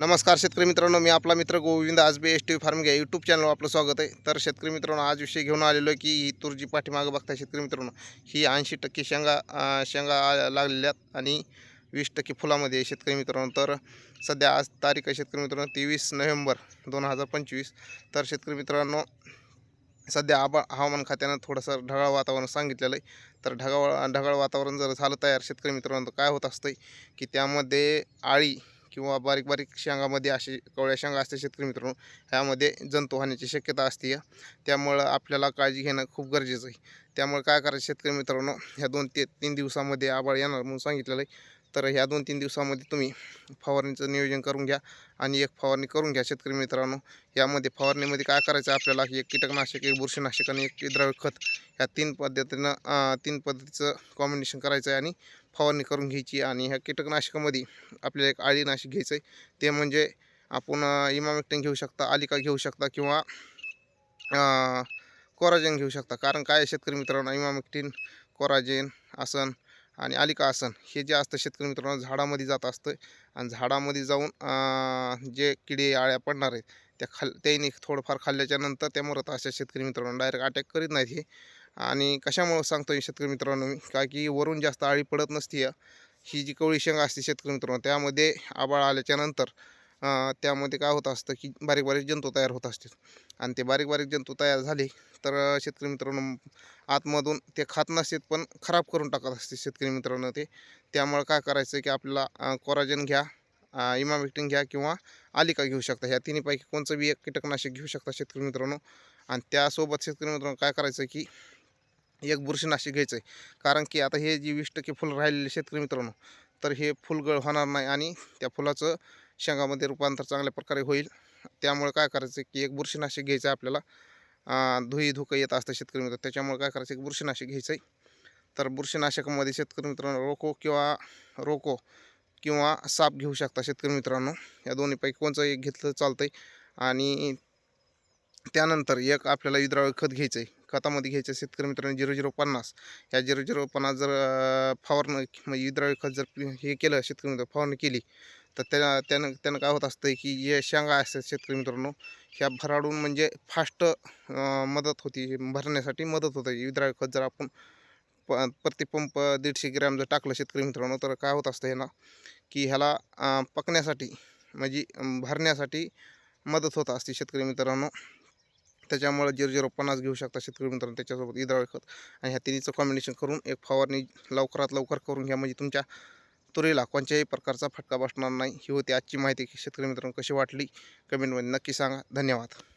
नमस्कार शेतकरी मित्रांनो मी आपला मित्र Govind Ajbe S T farm घ्या यूट्यूब चॅनलवर आपलं स्वागत आहे. तर शेतकरी मित्रांनो आज विषय घेऊन आलेलो आहे की ही तुरजी पाठीमागं बघताय शेतकरी मित्रांनो. ही ऐंशी टक्के शेंगा शेंगा लागलेल्या लागलेल्यात आणि वीस टक्के फुलामध्ये आहे शेतकरी मित्रांनो. तर सध्या आज तारीख आहे शेतकरी मित्रांनो तेवीस नोव्हेंबर दोन हजार पंचवीस. तर शेतकरी मित्रांनो सध्या आबा हवामान खात्यानं थोडंसं ढगाळ वातावरण सांगितलेलं आहे. तर ढगाळ ढगाळ वातावरण जर झालं तयार शेतकरी मित्रांनो तर काय होत असतं की त्यामध्ये आळी किंवा बारीक बारीक शेंगामध्ये अशी कवळ्या शेंगा असते शेतकरी मित्रांनो ह्यामध्ये जंतू होण्याची शक्यता असते. त्यामुळं आपल्याला काळजी घेणं खूप गरजेचं आहे. त्यामुळे काय करायचं शेतकरी मित्रांनो ह्या दोन ते तीन दिवसामध्ये आबाळ येणार म्हणून सांगितलेलं आहे. तर ह्या दोन तीन दिवसामध्ये तुम्ही फवारणीचं नियोजन करून घ्या आणि एक फवारणी करून घ्या शेतकरी मित्रांनो. यामध्ये फवारणीमध्ये काय करायचं आपल्याला एक कीटकनाशक एक बुरशीनाशक आणि एक द्रव्य खत ह्या तीन पद्धतीनं तीन पद्धतीचं कॉम्बिनेशन करायचं आहे आणि फवारणी करून घ्यायची आणि ह्या कीटकनाशकामध्ये आपल्याला एक आळीनाशक घ्यायचं आहे ते म्हणजे आपण इमामेक्टन घेऊ शकता आलिका घेऊ शकता किंवा कोराजेन घेऊ शकता. कारण काय शेतकरी मित्रांनो इमामेक्टिन कोराजेन आसन आणि आलिका आसन हे जे असतं शेतकरी मित्रांनो झाडामध्ये जात असतं आणि झाडामध्ये जाऊन जे किडे आळ्या पडणार आहेत त्या खाल त्याने थोडंफार खाल्ल्याच्या नंतर त्या मरत अशा शेतकरी मित्रांनो डायरेक्ट अटॅक करीत नाहीत हे. आणि कशामुळं सांगतो शेतकरी मित्रांनो मी? का की वरून जास्त आळी पडत नसती ही जी कवळी शेंगा असते शेतकरी मित्रांनो त्यामध्ये आबाळ आल्याच्यानंतर त्यामध्ये काय होत असतं की बारीक बारीक जंतू तयार होत असते आणि ते बारीक बारीक जंतू तयार झाले तर शेतकरी मित्रांनो आतमधून ते खात नसतात पण खराब करून टाकत असते शेतकरी मित्रांनो ते. त्यामुळं काय करायचं की आपल्याला कोराजन घ्या इमामेक्टिंग घ्या किंवा आलिका घेऊ शकता. ह्या तिन्हीपैकी कोणचं बी एक कीटकनाशक घेऊ शकता शेतकरी मित्रांनो. आणि त्यासोबत शेतकरी मित्रांनो काय करायचं की एक बुरशीनाशक घ्यायचं आहे कारण की आता हे जी वीस टक्के फुलं राहिलेले शेतकरी मित्रांनो तर हे फुलगळ होणार नाही आणि त्या फुलाचं शेंगामध्ये रूपांतर चांगल्या प्रकारे होईल. त्यामुळे काय करायचं की एक बुरशीनाशक घ्यायचं आपल्याला. धुई धुकं येत असतं शेतकरी मित्र त्याच्यामुळे काय करायचं एक बुरशीनाशक घ्यायचं आहे तर बुरशीनाशकामध्ये शेतकरी मित्रांनो रोको किंवा रोको किंवा साप घेऊ शकता शेतकरी मित्रांनो. या दोन्हीपैकी कोणचं एक घेतलं चालतंय. आणि त्यानंतर एक आपल्याला विद्राव्य खत घ्यायचं आहे खतामध्ये घ्यायचं शेतकरी मित्रांनो झिरो झिरो पन्नास. ह्या झिरो झिरो पन्नास जर फवारणं म्हणजे विद्राळी खत जर हे केलं शेतकरी मित्र फवारणी केली तर त्या त्यानं त्यानं काय होत असतं की जे शेंगा असतात शेतकरी मित्रांनो ह्या भराडून म्हणजे फास्ट मदत होती भरण्यासाठी मदत होते. विद्राळी खत जर आपण प प्रतिपंप दीडशे ग्रॅम जर टाकलं शेतकरी मित्रांनो तर काय होत असतं ह्याला की ह्याला पकण्यासाठी म्हणजे भरण्यासाठी मदत होत असते शेतकरी मित्रांनो. त्याच्यामुळे झिरो झिरो पन्नास घेऊ शकता शेतकरी मित्रांनो त्याच्यासोबत इद्रावळ खत. आणि ह्या तिन्हीचं कॉम्बिनेशन करून एक फवारणी लवकरात लवकर करून घ्या. म्हणजे तुमच्या तुरीला कोणत्याही प्रकारचा फटका बसणार नाही. ही होती आजची माहिती. शेतकरी मित्रांनो कशी वाटली? कमेंटमध्ये नक्की सांगा. धन्यवाद.